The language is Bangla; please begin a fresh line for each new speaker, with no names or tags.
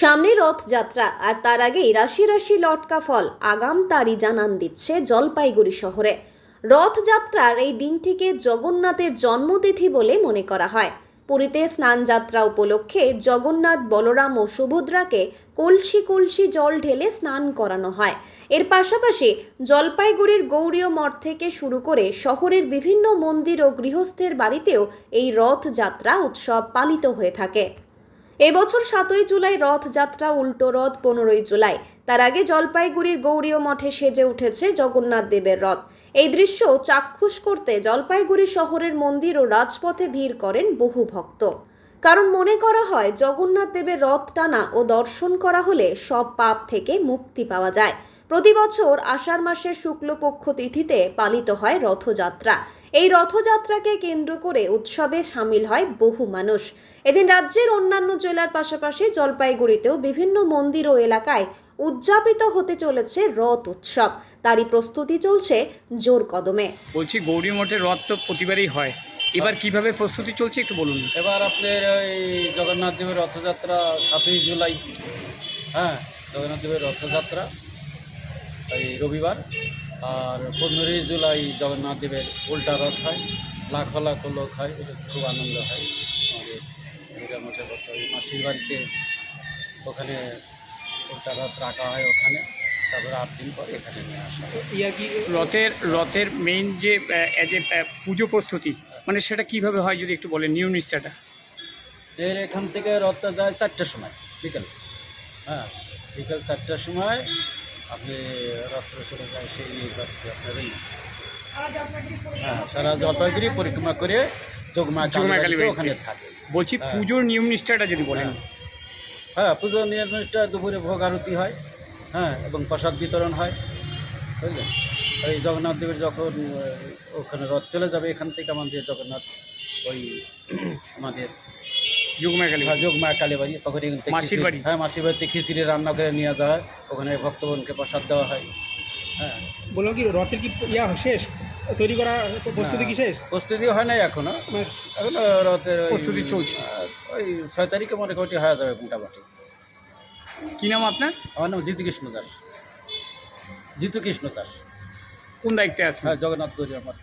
সামনে রথযাত্রা, আর তার আগেই রাশি রাশি লটকা ফল। আগাম তারই জানান দিচ্ছে জলপাইগুড়ি শহরে। রথযাত্রার এই দিনটিকে জগন্নাথের জন্মতিথি বলে মনে করা হয়। পুরীতে স্নানযাত্রা উপলক্ষে জগন্নাথ, বলরাম ও সুভদ্রাকে কলসি কলসি জল ঢেলে স্নান করানো হয়। এর পাশাপাশি জলপাইগুড়ির গৌরীয় মঠ থেকে শুরু করে শহরের বিভিন্ন মন্দির ও গৃহস্থের বাড়িতেও এই রথযাত্রা উৎসব পালিত হয়ে থাকে। এবছর সাতই জুলাই রথযাত্রা, উল্টো রথ পনেরোই জুলাই। তার আগে জলপাইগুড়ির গৌরীয় মঠে সেজে উঠেছে জগন্নাথ দেবের রথ। এই দৃশ্য চাক্ষুষ করতে জলপাইগুড়ি শহরের মন্দির ও রাজপথে ভিড় করেন বহু ভক্ত। কারণ মনে করা হয়, জগন্নাথ দেবের রথ টানা ও দর্শন করা হলে সব পাপ থেকে মুক্তি পাওয়া যায়। প্রতি বছর আষাঢ় মাসের শুক্লপক্ষ তিথিতে পালিত হয় রথযাত্রা। এই রথযাত্রাকে কেন্দ্র করে উৎসবে সামিল হয় বহু মানুষ। এদিন রাজ্যের অন্যান্য জেলার পাশাপাশি জলপাইগুড়িতেও বিভিন্ন মন্দির ও এলাকায় উদযাপিত হতে চলেছে রথ উৎসব। তারই প্রস্তুতি চলছে জোর কদমে।
বলছি গৌরী মঠের রথ তো প্রতিবারই হয়। এবার কীভাবে প্রস্তুতি চলছে একটু বলুন।
এবার আপনার এই জগন্নাথ দেবের রথযাত্রা সাতই জুলাই। হ্যাঁ জগন্নাথ দেবের রথযাত্রা এই রবিবার। আর পনেরোই জুলাই জগন্নাথ দেবের উল্টা রথ হয়। লাখ লাখ লোক হয় এটা খুব আনন্দ হয়। আমাদের দুর্গা ওই মাসির বাড়িতে ওখানে উল্টা রথ রাখা হয় ওখানে। তারপরে আট দিন পর এখানে নিয়ে আসা
রথের রথের মেইন যে এ পুজো প্রস্তুতি মানে সেটা কীভাবে হয় যদি একটু বলেন নিয়ম নিষ্ঠাটা?
এর এখান থেকে রথটা যায় চারটার সময় বিকেল। হ্যাঁ বিকেল চারটার সময় আপনি রথটা চলে যায় সেই রথটি হ্যাঁ সারা জলপাইগুড়ি পরিক্রমা করে যোগমা ওখানে থাকে।
বলছি
হ্যাঁ।
পুজোর নিয়ম নিষ্ঠাটা যদি বলেন।
হ্যাঁ পুজো নিরামিষটা দুপুরে ভোগ আরতি হয় হ্যাঁ এবং প্রসাদ বিতরণ হয় বুঝলেন? এই জগন্নাথ দেবের যখন ওখানে রথ চলে যাবে এখান থেকে আমাদের জগন্নাথ ওই আমাদের
যুগমা কালী
হ্যাঁ, যোগমা কালীবাড়ি তখন এখান
মাসির বাড়ি?
হ্যাঁ মাসির বাড়িতে খিচুড়ি রান্না করে নিয়ে যাওয়া হয়। ওখানে ভক্তগণকে প্রসাদ দেওয়া হয়। হ্যাঁ।
বললাম কি রথের কি ইয়া শেষ? তৈরি করা প্রস্তুতি কি শেষ?
প্রস্তুতি হয় নাই এখনও।
মানে
এখনও রথের
প্রস্তুতি চলছে।
ওই ছয় তারিখে মোটামুটি হয়ে যাবে মোটামুটি।
কি নাম আপনার?
আমার নাম জিতু কৃষ্ণ দাস। জিতু কৃষ্ণ দাস।
কোন দায়িত্বে আছেন?
হ্যাঁ জগন্নাথ গৌরী আমার।